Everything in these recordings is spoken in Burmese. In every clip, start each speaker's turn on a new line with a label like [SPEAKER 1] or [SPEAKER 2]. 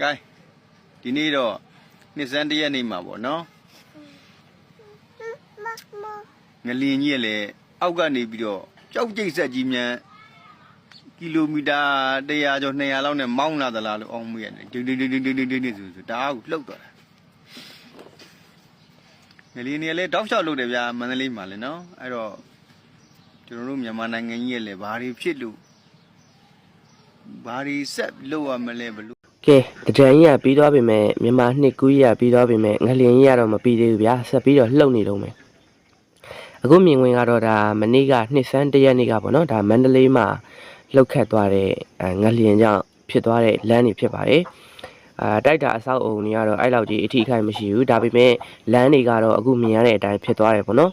[SPEAKER 1] ကဲဒီနေ့တော့နှစ်စန်းတစ်ရက်နေ့မှာပေါ့နော်
[SPEAKER 2] မမ
[SPEAKER 1] ငလင်ကြီးရဲ့လေအောက်ကနေပြီးတော့ကြောက်ကြိတ်ဆက်ကြီးမြန်ကီလိုမီတာ100ကျော်200လောက်နဲ့မောင်းလာသလားလို့အောင်မရတယ်ဒိတ်ဒိတ်ဒိတ်ဒိတ်ဒိတ်ဒိတ်ဒိတ်ဆိုဆိုတအားကိုလှုပ်သွားတာငလင်ကြီးလည်းတောက်လျှောက်လုပ်တယ်ဗျာမန္တလေးမှာလည်းနော်အဲ့တော့ကျွန်တော်တို့မြန်မာနိုင်ငံကြီးရဲ့လေဘာတွေဖြစ်လို့ဘာတွေဆက်လုပ်ရမလဲဘလို့
[SPEAKER 3] ကဲတကြံကြီးကပြီးသွားပြီမဲ့မြန်မာနှစ်ကူးကြီးကပြီးသွားပြီမဲ့ငလျင်ကြီးကတော့မပြီးသေးဘူးဗျာဆက်ပြီးတော့လှုပ်နေတော့မယ်အခုမြင်ဝင်ကတော့ဒါမနေ့ကနှစ်ဆန်းတစ်ရက်နေ့ကပေါ့နော်ဒါမန္တလေးမှာလှုပ်ခတ်သွားတဲ့အဲငလျင်ကြောင့်ဖြစ်သွားတဲ့လမ်းတွေဖြစ်ပါတယ်အာတိုက်တာအဆောက်အုံတွေကတော့အဲ့လောက်ကြီးအထီးအခိုက်မရှိဘူးဒါပေမဲ့လမ်းတွေကတော့အခုမြင်ရတဲ့အတိုင်းဖြစ်သွားတယ်ပေါ့နော်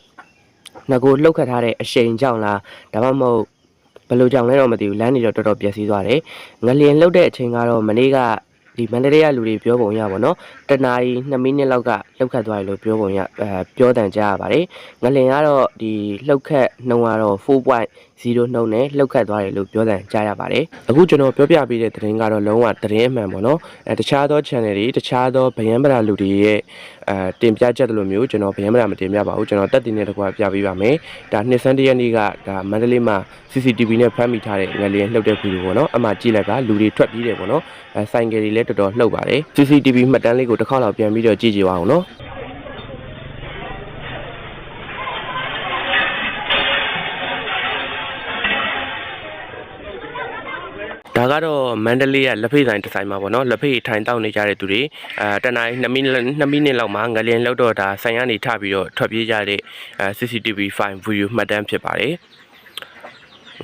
[SPEAKER 3] ငကိုလှုပ်ခတ်ထားတဲ့အရှိန်ကြောင့်လားဒါမှမဟုတ် ဘယ်လိုကြောင့်လဲတော့မသိဘူးလမ်းတွေတော့တော်တော်ပျက်စီးသွားတယ်ငလျင်လှုပ်တဲ့အချိန်ကတော့မနေ့ကဒီမန္တလေးကလူတွေပြောပုံရပါတော့တနာရီ2မိနစ်လောက်ကလှုပ်ခတ်သွားတယ်လို့ပြောပုံရအဲပြောတန်ကြရပါတယ်ငလင်ကတော့ဒီလှုပ်ခတ်နှုံကတော့ 4.0နှုံနဲ့လှုပ်ခတ်သွားတယ်လို့ပြောတန်ကြရပါတယ်အခုကျွန်တော်ပြောပြပေးတဲ့သတင်းကတော့လုံးဝသတင်းအမှန်ပေါ့နော်အဲတခြားသော channel တွေတခြားသောဗယံပရာလူတွေရဲ့အဲတင်ပြချက်တလို့မျိုးကျွန်တော်ဗယံပရာမတင်ပြပါဘူးကျွန်တော်တက်တင်တဲ့တကွာပြပေးပါမယ်ဒါနှစ်ဆန်းတရက်နေ့ကဒါမန္တလေးမှာ CCTV နဲ့ဖမ်းမိထားတဲ့ငလင်လှုပ်တဲ့ဗီဒီယိုပေါ့နော်အမှကြည့်လိုက်ကလူတွေထွက်ပြေးတယ်ပေါ့နော်အဲဆိုင်ကယ်တွေလည်းတော်တော်လှုပ်ပါတယ် CCTV မှတ်တမ်းလေးကိုတစ်ခါတော့ပြန်ပြီးတော့ကြည့်ကြည့်ပါအောင်နော် ဒါကတော့မန္တလေးကလက်ဖိတ်ဆိုင်တစ်ဆိုင်မှာပေါ့နော်လက်ဖိတ်ထိုင်တောက်နေကြတဲ့သူတွေအဲတနင်္လာ2မိနစ်2မိနစ်လောက်မှာငလျင်လောက်တော့ဒါဆိုင်ကနေထပြီးတော့ထွက်ပြေးကြတဲ့အဲ CCTV file view မှတ်တမ်းဖြစ်ပါတယ်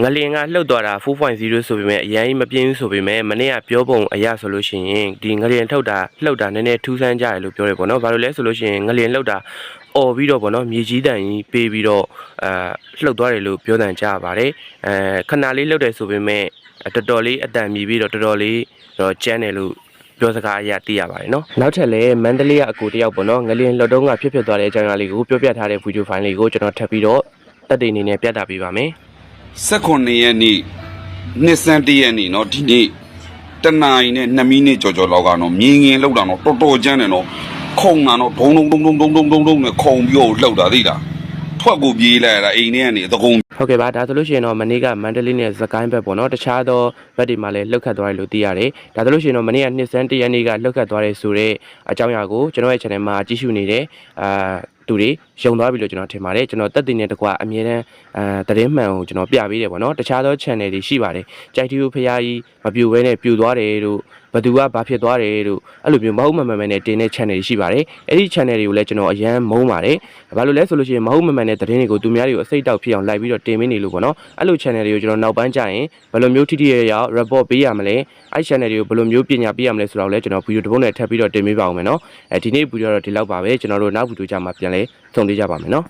[SPEAKER 3] ငလျင်ကလှုပ်သွားတာ4.0ဆိုပေမဲ့အရင်မပြင်းဘူးဆိုပေမဲ့မနေ့ကပြောပုံအရဆိုလို့ရှိရင်ဒီငလျင်ထုတ်တာလှုပ်တာနည်းနည်းထူးဆန်းကြတယ်လို့ပြောရပေါ့နော်ဘာလို့လဲဆိုလို့ရှိရင်ငလျင်လှုပ်တာអော်ပြီးတော့ဗောနော်မြေကြီးတန်ကြီးပေးပြီးတော့အဲလှုပ်သွားတယ်လို့ပြောတန်ကြရပါတယ်အဲခဏလေးလှုပ်တယ်ဆိုပေမဲ့တော်တော်လေးအတန်မြည်ပြီးတော့တော်တော်လေးတော့ကျန်းတယ်လို့ပြောစကားအရသိရပါတယ်နော်နောက်ထပ်လည်းမန္တလေးကအကူတယောက်ပေါ့နော်ငလျင်လှုပ်တုံးကဖြစ်ဖြစ်သွားတဲ့အကြောင်းအရာလေးကိုပြောပြထားတဲ့ဗီဒီယိုဖိုင်လေးကိုကျွန်တော်ထပ်ပြီးတော့တက်တေအနေနဲ့ပြသပေးပါမယ်
[SPEAKER 4] 18ရက်နေ့နှစ်စန်းတရက်နေ့เนาะဒီနေ့တနာရီနဲ့2မိနစ်ကြော်ကြော်လောက်ကတော့မြင်းငင်လောက်တာတော့တော်တော်ကျန်းတယ်เนาะခုံတာတော့ဒုံဒုံဒုံဒုံဒုံဒုံဒုံဒုံနဲ့ခုံပြီးတော့လှုပ်တာသိလားထွက်ကိုပြေးလိုက်ရတာအိမ်ထဲကနေသကုံ
[SPEAKER 3] ဟုတ်ကဲ့ပါဒါဆိုလို့ရှိရင်တော့မနေ့ကမန္တလေးနဲ့စကိုင်းဘက်ပေါ့နော်တခြားသောဘက်တွေမှာလည်းလှုပ်ခတ်သွားတယ်လို့သိရတယ်ဒါဆိုလို့ရှိရင်တော့မနေ့ကနှစ်စန်းတရက်နေ့ကလှုပ်ခတ်သွားတယ်ဆိုတော့အကြောင်းအရာကိုကျွန်တော်ရဲ့ channel မှာကြည့်ရှုနေတဲ့အာသူတွေ ယုံသွားပြီလို့ကျွန်တော်ထင်ပါတယ်ကျွန်တော်တက်တင်တဲ့တကွာအမြဲတမ်းအဲသတင်းမှန်ကိုကျွန်တော်ပြပေးတယ်ပေါ့နော်တခြားသော channel တွေရှိပါတယ်ကြိုက်တီကိုဖရားကြီးမပြူဘဲနဲ့ပြူသွားတယ်တို့ဘသူကဘာဖြစ်သွားတယ်တို့အဲ့လိုမျိုးမဟုတ်မှန်မှန်နဲ့တင်တဲ့ channel တွေရှိပါတယ်အဲ့ဒီ channel တွေကိုလည်းကျွန်တော်အရန်မုန်းပါတယ်ဘာလို့လဲဆိုလို့ရှိရင်မဟုတ်မှန်မှန်နဲ့သတင်းတွေကိုသူများတွေကိုအစိတ်တောက်ဖြစ်အောင်လိုက်ပြီးတော့တင်မင်းနေလို့ပေါ့နော်အဲ့လို channel တွေကိုကျွန်တော်နောက်ပိုင်းကျရင်ဘယ်လိုမျိုးထိထိရရရောက် report ပေးရမလဲအဲ့ channel တွေကိုဘယ်လိုမျိုးပညာပေးရမလဲဆိုတော့လည်းကျွန်တော်ဗီဒီယိုတစ်ပုဒ်နဲ့ထပ်ပြီးတော့တင်ပေးပါအောင်မယ်နော်အဲဒီနေ့ဗီဒီယိုတော့ဒီလောက်ပါပဲကျွန်တော်တို့နောက်ဗီဒီယိုကြမှာပြန်လဲ ဆုံသေးကြပါမယ်နော်